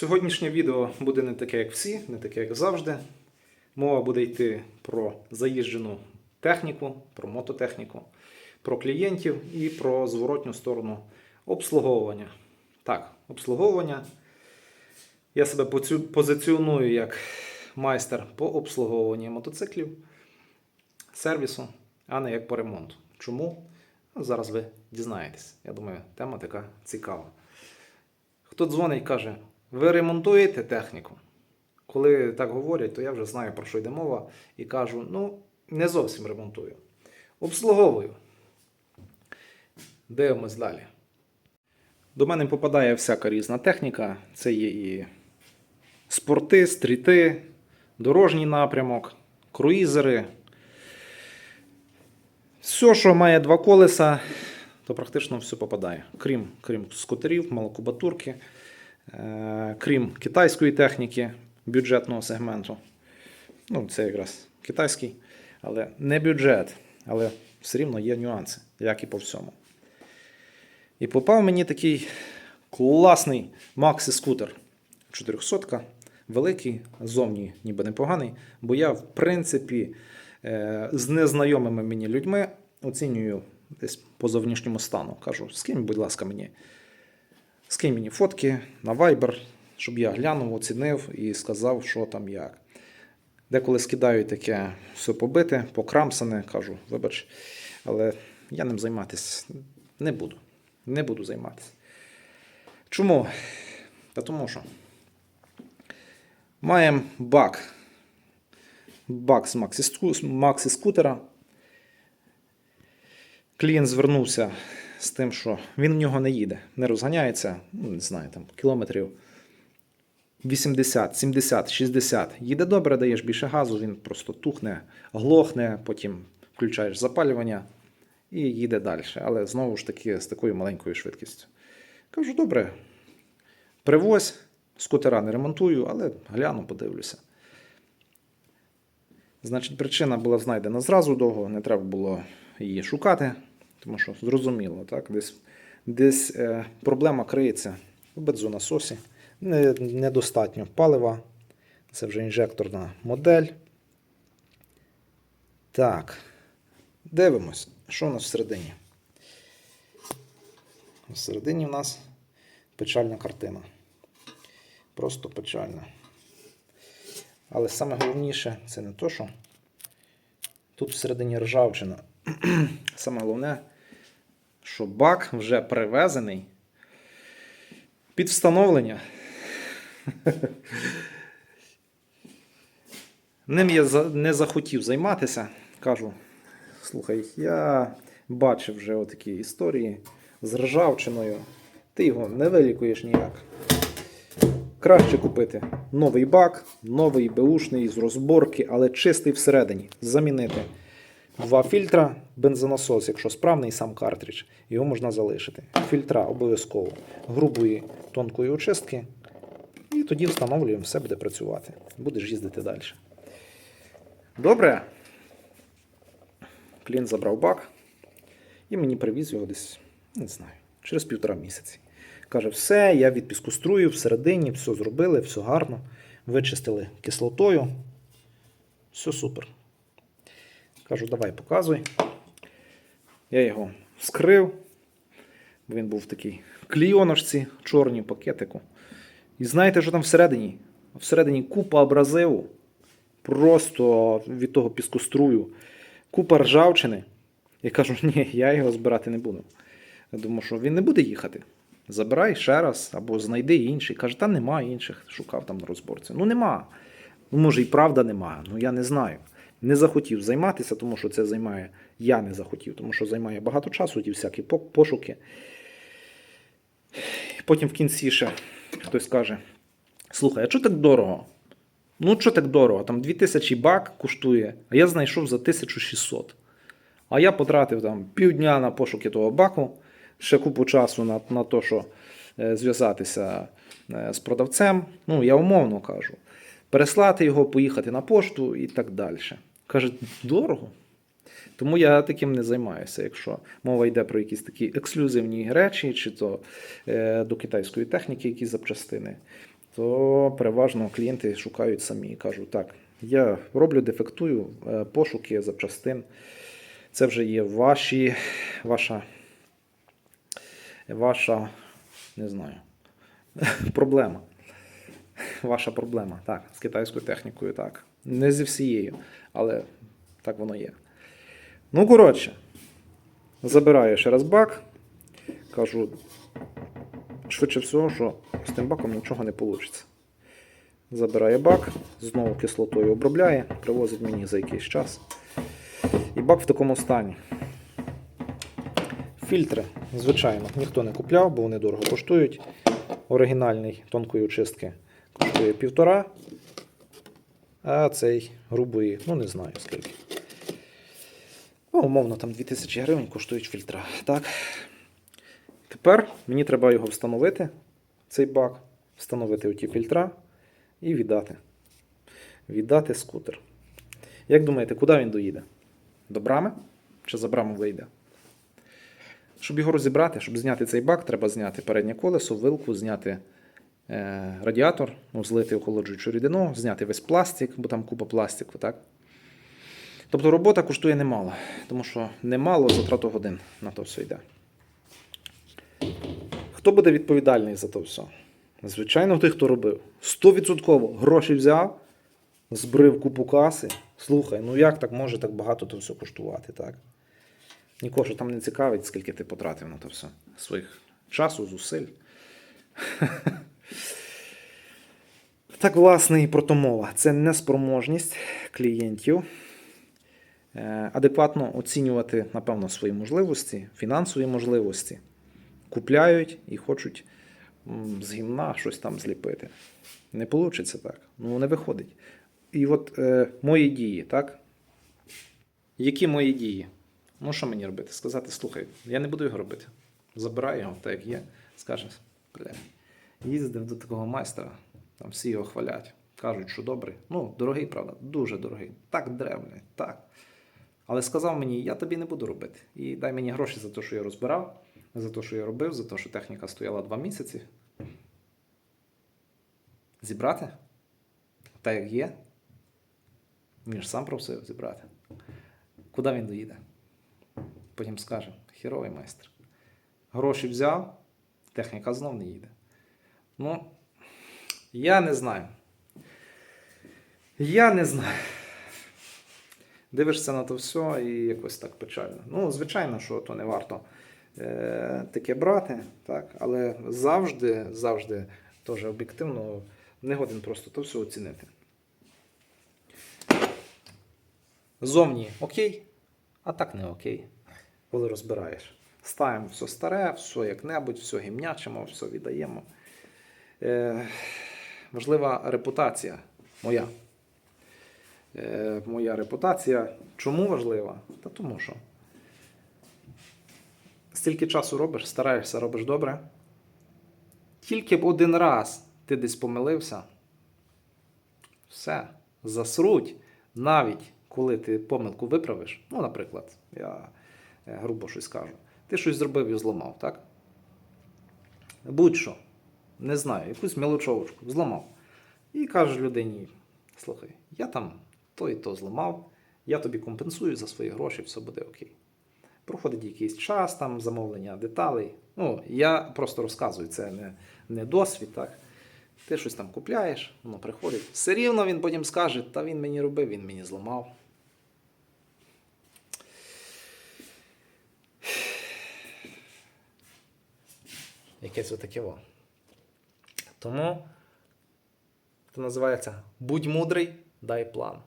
Сьогоднішнє відео буде не таке, як всі, не таке, як завжди. Мова буде йти про заїжджену техніку, про мототехніку, про клієнтів і про зворотню сторону обслуговування. Так, обслуговування. Я себе позиціоную як майстер по обслуговуванню мотоциклів, сервісу, а не як по ремонту. Чому? Ну, Зараз ви дізнаєтесь. Я думаю, тема така цікава. Хто дзвонить, каже, ви ремонтуєте техніку? Коли так говорять, то я вже знаю, про що йде мова, і кажу: ну, не зовсім ремонтую. Обслуговую. Дивимось далі. До мене попадає всяка різна техніка. Це є і спорти, стріти, дорожній напрямок, круїзери. Все, що має два колеса, то практично все попадає. Крім, крім скутерів, малокубатурки, крім китайської техніки бюджетного сегменту. Ну, це якраз китайський, але не бюджет, але все рівно є нюанси, як і по всьому. І попав мені такий класний Maxi скутер 400 великий, зовні ніби непоганий, бо я, в принципі, е, з незнайомими мені людьми оцінюю десь по зовнішньому стану. Кажу, скинь, будь ласка, мені, скинь мені фотки на Viber, щоб я глянув, оцінив і сказав, що там як. Деколи скидаю таке все побите, покрамсане, кажу, вибач, але я ним займатися не буду. Не буду займатися. Чому? Та тому що маємо бак. Бак з Максі, скутера. Клієнт звернувся з тим, що він в нього не їде, не розганяється, ну, не знаю, там кілометрів 80, 70, 60. Їде добре, даєш більше газу, він просто тухне, глохне, потім включаєш запалювання і їде далі. Але знову ж таки з такою маленькою швидкістю. Кажу, добре, привозь, скутера не ремонтую, але гляну, подивлюся. Значить, причина була знайдена зразу довго, не треба було її шукати, тому що зрозуміло, так? десь, десь е, проблема криється в бензонасосі, не, недостатньо палива. Це вже інжекторна модель. Так, дивимось, що у нас всередині. Всередині в нас печальна картина. Просто печальна. Але саме головніше це не то, що тут всередині ржавчина. Саме головне, що бак вже привезений під встановлення. Ним я не захотів займатися. Кажу, слухай, я бачив вже отакі історії з ржавчиною. Ти його не вилікуєш ніяк. Краще купити новий бак, новий беушний з розборки, але чистий всередині. Замінити два фільтра, бензонасос, якщо справний сам картридж, його можна залишити. Фільтра обов'язково грубої тонкої очистки. І тоді встановлюємо, все буде працювати. Будеш їздити далі. Добре. Клієнт забрав бак і мені привіз його десь, не знаю, через півтора місяці. Каже, все, я відпіскуструю всередині, все зробили, все гарно. Вичистили кислотою. Все супер. Кажу, давай показуй. Я його вскрив. бо Він був в такій клійоночці, чорній пакетику. І знаєте, що там всередині? Всередині купа абразиву. Просто від того піскострую. Купа ржавчини. Я кажу, ні, я його збирати не буду. Я думаю, що він не буде їхати. Забирай ще раз або знайди інший. Каже, та нема інших. Шукав там на розборці. Ну нема. Ну, може, і правда нема. Ну я не знаю. Не захотів займатися, тому що це займає. Я не захотів, тому що займає багато часу, ті всякі пошуки. Потім в кінці ще хтось каже: слухай, а чого так дорого? Ну, що так дорого? Там 2000 бак коштує, а я знайшов за 1600. А я потратив там півдня на пошуки того баку, ще купу часу на, на те, що е, зв'язатися е, з продавцем. Ну, я умовно кажу. Переслати його, поїхати на пошту і так далі. Каже, дорого. Тому я таким не займаюся. Якщо мова йде про якісь такі ексклюзивні речі, чи то е, до китайської техніки якісь запчастини, то переважно клієнти шукають самі. Кажуть, так, я роблю, дефектую е, пошуки запчастин. Це вже є ваші, ваша, ваша, не знаю, проблема. Ваша проблема. Так, з китайською технікою, так. Не зі всією, але так воно є. Ну, коротше, забираю ще раз бак. Кажу, швидше всього, що з тим баком нічого не вийде. Забирає бак, знову кислотою обробляє, привозить мені за якийсь час. І бак в такому стані. Фільтри, звичайно, ніхто не купляв, бо вони дорого коштують. Оригінальний тонкої очистки півтора, а цей грубої, ну не знаю скільки. Ну, умовно, там 2000 гривень коштують фільтра. Так. Тепер мені треба його встановити, цей бак, встановити оті фільтра і віддати. Віддати скутер. Як думаєте, куди він доїде? До брами? Чи за браму вийде? Щоб його розібрати, щоб зняти цей бак, треба зняти переднє колесо, вилку, зняти е, радіатор, ну, злити охолоджуючу рідину, зняти весь пластик, бо там купа пластику, так? Тобто робота коштує немало, тому що немало затрату годин на то все йде. Хто буде відповідальний за то все? Звичайно, той, хто робив. 100% гроші взяв, збрив купу каси. Слухай, ну як так може так багато то все коштувати, так? Нікого ж там не цікавить, скільки ти потратив на то все. Своїх часу, зусиль. Так, власне, і про то мова. Це неспроможність клієнтів е, адекватно оцінювати, напевно, свої можливості, фінансові можливості. Купляють і хочуть з гімна щось там зліпити. Не вийде так. Ну, не виходить. І от е, мої дії, так? Які мої дії? Ну, що мені робити? Сказати, слухай, я не буду його робити. Забирай його, так як є. Скаже, бля, їздив до такого майстра, там всі його хвалять. Кажуть, що добрий. Ну, дорогий, правда, дуже дорогий. Так древний, так. Але сказав мені, я тобі не буду робити. І дай мені гроші за те, що я розбирав, за те, що я робив, за те, що техніка стояла два місяці. Зібрати? Так як є. Він ж сам просив зібрати. Куди він доїде? Потім скаже, херовий майстер. Гроші взяв, техніка знов не їде. Ну, я не знаю. Я не знаю. Дивишся на то все і якось так печально. Ну, звичайно, що то не варто е, таке брати, так? але завжди, завжди теж об'єктивно не годен просто то все оцінити. Зовні окей, а так не окей, коли розбираєш. Ставимо все старе, все як-небудь, все гімнячимо, все віддаємо. Е, важлива репутація моя. Е, моя репутація. Чому важлива? Та тому що. Стільки часу робиш, стараєшся, робиш добре. Тільки б один раз ти десь помилився. Все, засруть, навіть коли ти помилку виправиш. Ну, наприклад, я е, грубо щось кажу. Ти щось зробив і зламав, так? Будь-що, не знаю, якусь мелочовочку зламав. І кажеш людині: слухай, я там то і то зламав, я тобі компенсую за свої гроші, все буде окей. Проходить якийсь час, там замовлення деталей. Ну, я просто розказую, це не, не досвід, так? Ти щось там купляєш, воно приходить. Все рівно він потім скаже, та він мені робив, він мені зламав. Якесь отаке во. Тому це називається Будь мудрий, дай план.